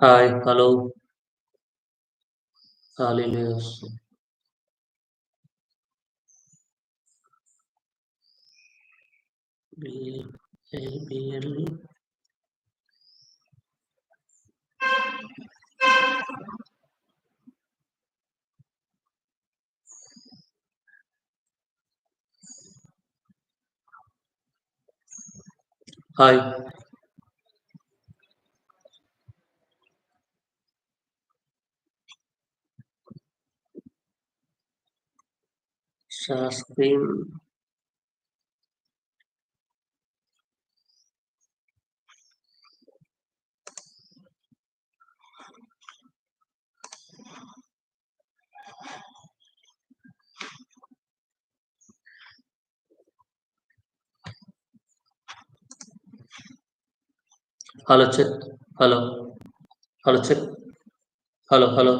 Hi, hello. Hallelujah. B A B L E. Hi. শাস্তিন hello check hello hello check hello hello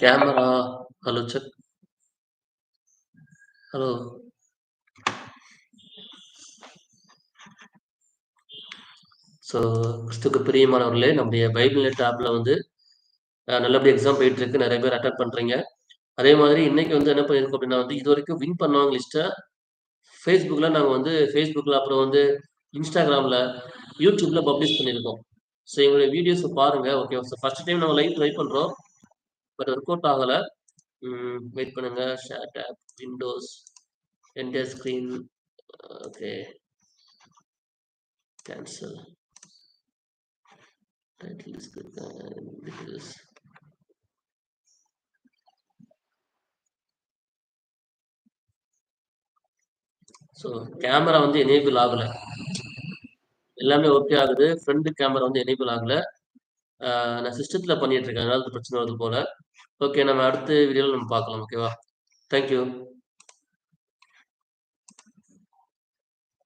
camera. Hello check. Hello. So, கிறிஸ்துக்கு பிரியமானவர்களே, நம்முடைய Bible net ஆப்பில் வந்து நல்லபடி exam exam போயிட்டுருக்கு. நிறைய பேர் அட்டன் பண்றீங்க. அதே மாதிரி இன்னைக்கு வந்து என்ன பண்ணியிருக்கோம் அப்படின்னா வந்து, இது வரைக்கும் வின் பண்ணவங்க லிஸ்ட்டை ஃபேஸ்புக்கில் நாங்கள் வந்து ஃபேஸ்புக்கில் அப்புறம் வந்து இன்ஸ்டாகிராமில் யூடியூப்பில் பப்ளிஷ் பண்ணியிருக்கோம். ஸோ, எங்களுடைய வீடியோஸை பாருங்க. ஓகே ஸோ, ஃபர்ஸ்ட் டைம் நாங்கள் லைவ் ட்ரை பண்ணுறோம் பட் ஒர்க் அவுட் ஆகல. வெயிட் பண்ணுங்க. Share tab, windows, enter screen. Okay. Cancel. Title description so, camera வந்து எனேபிள் ஆகல. எல்லாமே ஓகே ஆகுது. ஃப்ரண்ட் கேமரா வந்து எனேபிள் ஆகல. நான் சிஸ்டத்தில் பண்ணிட்டு இருக்கேன் அதனால பிரச்சனை வருது போல. ஓகே நம்ம அடுத்த வீடியோவில் நம்ம பார்க்கலாம். ஓகேவா? Thank you.